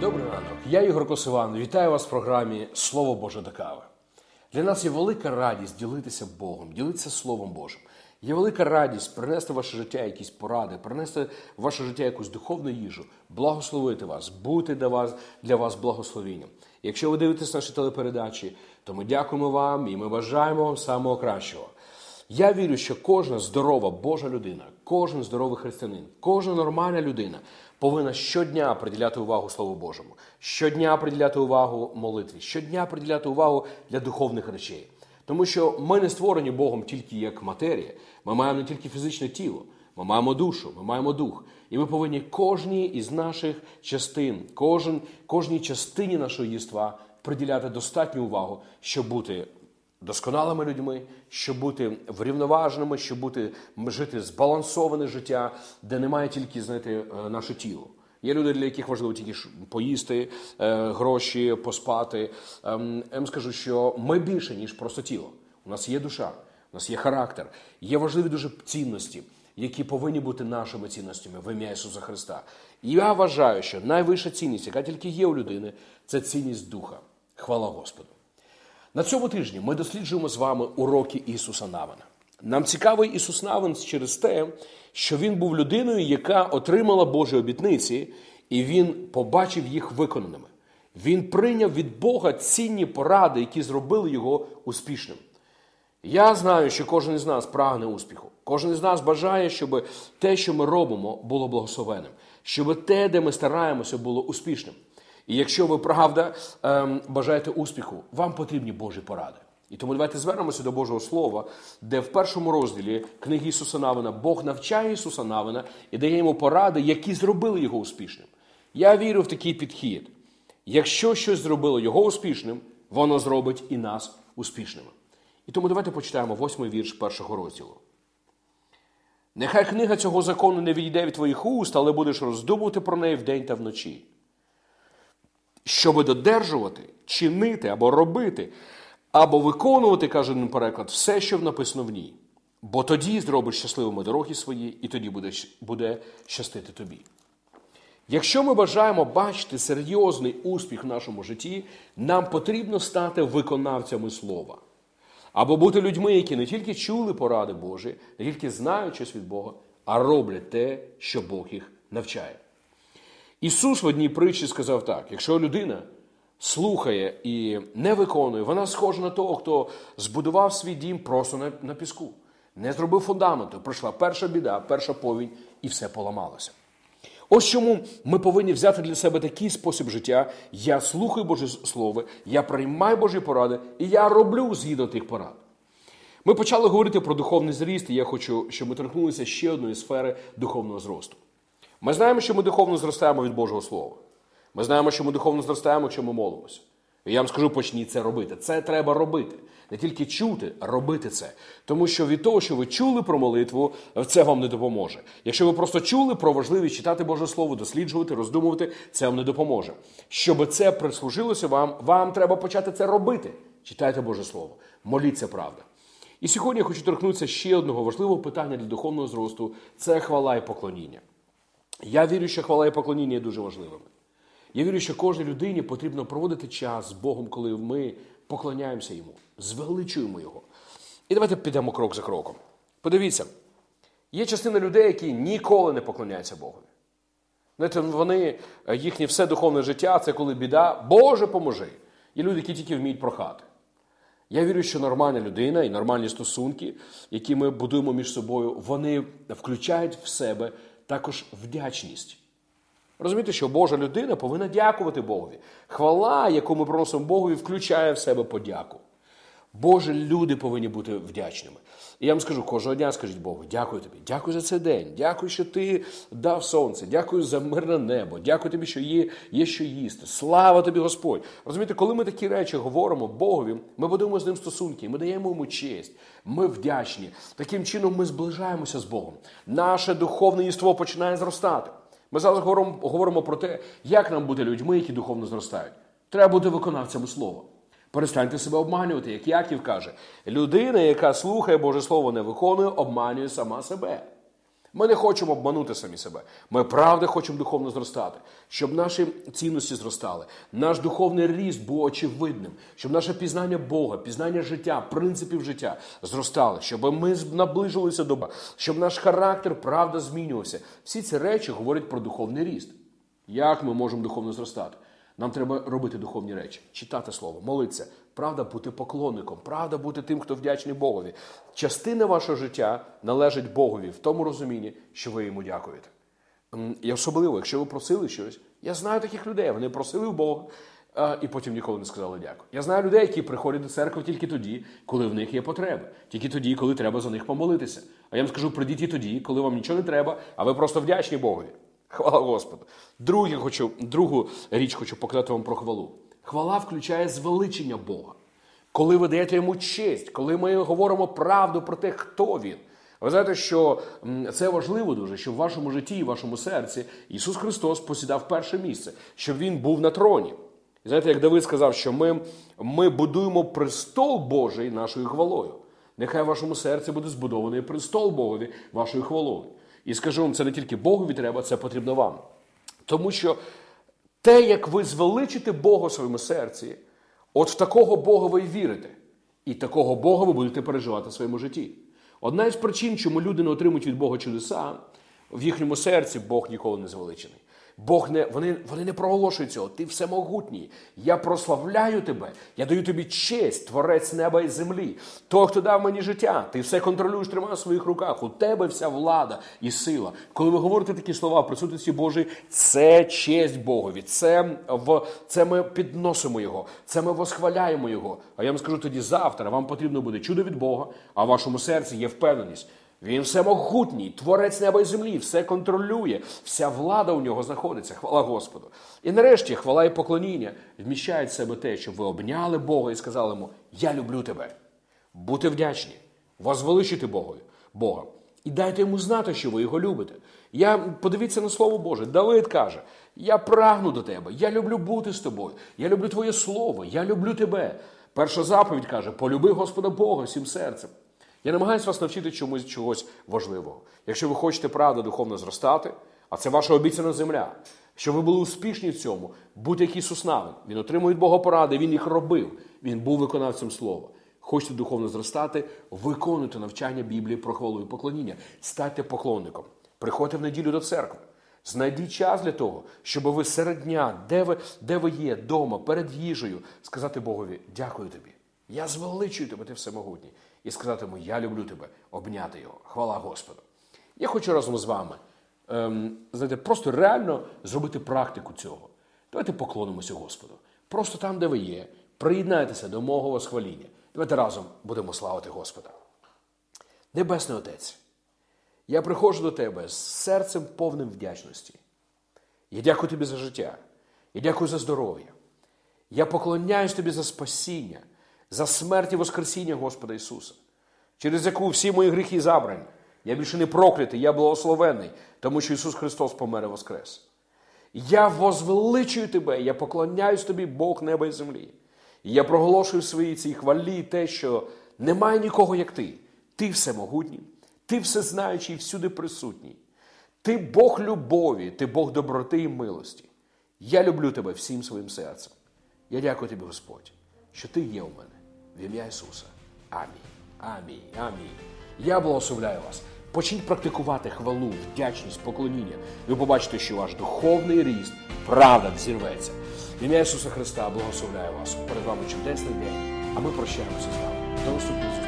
Добрий ранок. Я Ігор Косиван. Вітаю вас в програмі Слово Боже до кави. Для нас є велика радість ділитися Богом, ділитися Словом Божим. Є велика радість принести в ваше життя якісь поради, принести в ваше життя якусь духовну їжу, благословити вас, бути для вас для вас благословенням. Якщо ви дивитесь наші телепередачі, то ми дякуємо вам і ми бажаємо вам самого кращого. Я вірю, що кожна здорова Божа людина, кожен здоровий християнин, кожна нормальна людина повинна щодня приділяти увагу Слову Божому, щодня приділяти увагу молитві, щодня приділяти увагу для духовних речей. Тому що ми не створені Богом тільки як матерія, ми маємо не тільки фізичне тіло, ми маємо душу, ми маємо дух. І ми повинні кожній із наших частин, кожен, кожній частині нашого єства приділяти достатню увагу, щоб бути досконалими людьми, щоб бути врівноваженими, щоб бути жити збалансоване життя, де немає тільки знаєте, е, наше тіло. Є люди, для яких важливо тільки поїсти, е, гроші, поспати. Ем, я вам скажу, що ми більше, ніж просто тіло. У нас є душа, у нас є характер, є важливі дуже цінності, які повинні бути нашими цінностями в ім'я Ісуса Христа. І я вважаю, що найвища цінність, яка тільки є у людини, це цінність духа. Хвала Господу. На цьому тижні ми досліджуємо з вами уроки Ісуса Навина. Нам цікавий Ісус Навин через те, що Він був людиною, яка отримала Божі обітниці, і Він побачив їх виконаними. Він прийняв від Бога цінні поради, які зробили його успішним. Я знаю, що кожен із нас прагне успіху. Кожен із нас бажає, щоб те, що ми робимо, було благословенним, щоб те, де ми стараємося, було успішним. І якщо ви правда ем, бажаєте успіху, вам потрібні Божі поради. І тому давайте звернемося до Божого Слова, де в першому розділі книги Ісуса Навина Бог навчає Ісуса Навина і дає йому поради, які зробили його успішним. Я вірю в такий підхід. Якщо щось зробило його успішним, воно зробить і нас успішними. І тому давайте почитаємо восьмий вірш першого розділу. Нехай книга цього закону не відійде від твоїх уст, але будеш роздумувати про неї вдень та вночі щоби додержувати, чинити або робити, або виконувати, каже один переклад, все, що написано в ній. Бо тоді зробиш щасливими дороги свої, і тоді буде, буде щастити тобі. Якщо ми бажаємо бачити серйозний успіх в нашому житті, нам потрібно стати виконавцями слова. Або бути людьми, які не тільки чули поради Божі, не тільки знають щось від Бога, а роблять те, що Бог їх навчає. Ісус в одній притчі сказав так: якщо людина слухає і не виконує, вона схожа на того, хто збудував свій дім просто на, піску, не зробив фундаменту, прийшла перша біда, перша повінь, і все поламалося. Ось чому ми повинні взяти для себе такий спосіб життя. Я слухаю Боже Слово, я приймаю Божі поради, і я роблю згідно тих порад. Ми почали говорити про духовний зріст, і я хочу, щоб ми торкнулися ще одної сфери духовного зросту. Ми знаємо, що ми духовно зростаємо від Божого Слова. Ми знаємо, що ми духовно зростаємо, якщо ми молимося. Я вам скажу, почніть це робити. Це треба робити. Не тільки чути, робити це. Тому що від того, що ви чули про молитву, це вам не допоможе. Якщо ви просто чули про важливість читати Боже Слово, досліджувати, роздумувати, це вам не допоможе. Щоб це прислужилося вам, вам треба почати це робити. Читайте Боже Слово, моліться правда. І сьогодні я хочу торкнутися ще одного важливого питання для духовного зросту це хвала і поклоніння. Я вірю, що хвала і поклоніння є дуже важливими. Я вірю, що кожній людині потрібно проводити час з Богом, коли ми поклоняємося йому, звеличуємо його. І давайте підемо крок за кроком. Подивіться, є частина людей, які ніколи не поклоняються Богові. Знаєте, вони, їхнє все духовне життя це коли біда, Боже поможи. Є люди, які тільки вміють прохати. Я вірю, що нормальна людина і нормальні стосунки, які ми будуємо між собою, вони включають в себе також вдячність. Розумієте, що Божа людина повинна дякувати Богові. Хвала, яку ми приносимо Богові, включає в себе подяку. Боже, люди повинні бути вдячними. І я вам скажу, кожного дня скажіть Богу, дякую тобі, дякую за цей день, дякую, що ти дав сонце, дякую за мирне небо, дякую тобі, що є є що їсти. Слава тобі, Господь. Розумієте, коли ми такі речі говоримо Богові, ми будуємо з ним стосунки, ми даємо йому честь, ми вдячні. Таким чином ми зближаємося з Богом. Наше духовне єство починає зростати. Ми зараз говоримо, говоримо про те, як нам бути людьми, які духовно зростають. Треба бути виконавцями слова. Перестаньте себе обманювати, як Яків каже, людина, яка слухає Боже Слово, не виконує, обманює сама себе. Ми не хочемо обманути самі себе. Ми правда хочемо духовно зростати, щоб наші цінності зростали, наш духовний ріст був очевидним, щоб наше пізнання Бога, пізнання життя, принципів життя зростали, щоб ми наближилися до Бога, щоб наш характер правда змінювався. Всі ці речі говорять про духовний ріст. Як ми можемо духовно зростати? Нам треба робити духовні речі, читати слово, молитися, правда, бути поклонником, правда, бути тим, хто вдячний Богові. Частина вашого життя належить Богові в тому розумінні, що ви йому дякуєте. І особливо, якщо ви просили щось, я знаю таких людей, вони просили в Бога. І потім ніколи не сказали дякую. Я знаю людей, які приходять до церкви тільки тоді, коли в них є потреби, тільки тоді, коли треба за них помолитися. А я вам скажу, прийдіть і тоді, коли вам нічого не треба, а ви просто вдячні Богові. Хвала Господу. Друге хочу, Другу річ хочу показати вам про хвалу. Хвала включає звеличення Бога. Коли ви даєте йому честь, коли ми говоримо правду про те, хто він. Ви знаєте, що це важливо дуже, щоб в вашому житті і в вашому серці Ісус Христос посідав перше місце, щоб Він був на троні. І знаєте, як Давид сказав, що ми, ми будуємо престол Божий нашою хвалою. Нехай в вашому серці буде збудований престол Богові вашою хвалою. І скажу вам, це не тільки Богові треба, це потрібно вам. Тому що те, як ви звеличите Бога в своєму серці, от в такого Бога ви вірите. І такого Бога ви будете переживати в своєму житті. Одна із причин, чому люди не отримують від Бога чудеса, в їхньому серці Бог ніколи не звеличений. Бог не вони вони не проголошують цього. Ти всемогутній. Я прославляю тебе. Я даю тобі честь, творець неба і землі. Той, хто дав мені життя, ти все контролюєш тримаєш в своїх руках. У тебе вся влада і сила. Коли ви говорите такі слова в присутності Божій, це честь Богові. Це в це ми підносимо його, це ми восхваляємо його. А я вам скажу тоді завтра. Вам потрібно буде чудо від Бога, а в вашому серці є впевненість. Він всемогутній, творець неба і землі, все контролює, вся влада у нього знаходиться. Хвала Господу. І нарешті хвала і поклоніння вміщають в себе те, щоб ви обняли Бога і сказали йому: Я люблю тебе. Бути вдячні, возвеличити Богові, Бога. І дайте йому знати, що ви його любите. Я подивіться на слово Боже. Давид каже: Я прагну до тебе, я люблю бути з тобою, я люблю твоє слово, я люблю тебе. Перша заповідь каже: полюби Господа Бога всім серцем. Я намагаюся вас навчити чомусь чогось важливого. Якщо ви хочете правда духовно зростати, а це ваша обіцяна земля, щоб ви були успішні в цьому, будь-який Ісус навин. Він отримує від Бога поради, Він їх робив, Він був виконавцем слова. Хочете духовно зростати, виконуйте навчання Біблії про хвалу і поклоніння. Станьте поклонником. Приходьте в неділю до церкви. Знайдіть час для того, щоб ви серед дня, де ви де ви є, вдома, перед їжею, сказати Богові, дякую тобі. Я звеличую тебе, ти всемогутній і сказати йому Я люблю тебе, обняти його. Хвала Господу. Я хочу разом з вами ем, знаєте, просто реально зробити практику цього. Давайте поклонимося Господу. Просто там, де ви є, приєднайтеся до мого восхваління. Давайте разом будемо славити Господа. Небесний Отець, я приходжу до тебе з серцем повним вдячності. Я дякую тобі за життя. Я дякую за здоров'я. Я поклоняюсь тобі за спасіння за смерть і Воскресіння Господа Ісуса, через яку всі мої гріхи забрані. Я більше не проклятий, я благословений, тому що Ісус Христос помер і воскрес. Я возвеличую тебе, я поклоняюсь тобі, Бог неба і землі. І я проголошую своїй цій хвалі те, що немає нікого, як ти. Ти всемогутній, ти всезнаючий, всюди присутній. Ти Бог любові, ти Бог доброти і милості. Я люблю тебе всім своїм серцем. Я дякую тобі, Господь, що ти є у мене в ім'я Ісуса. Амінь. Амінь. Амінь. Я благословляю вас. Почніть практикувати хвалу, вдячність, поклоніння. Ви побачите, що ваш духовний ріст, правда взірветься. В ім'я Ісуса Христа благословляю вас. Перед вами чудесний день, а ми прощаємося з вами. До зустрічі.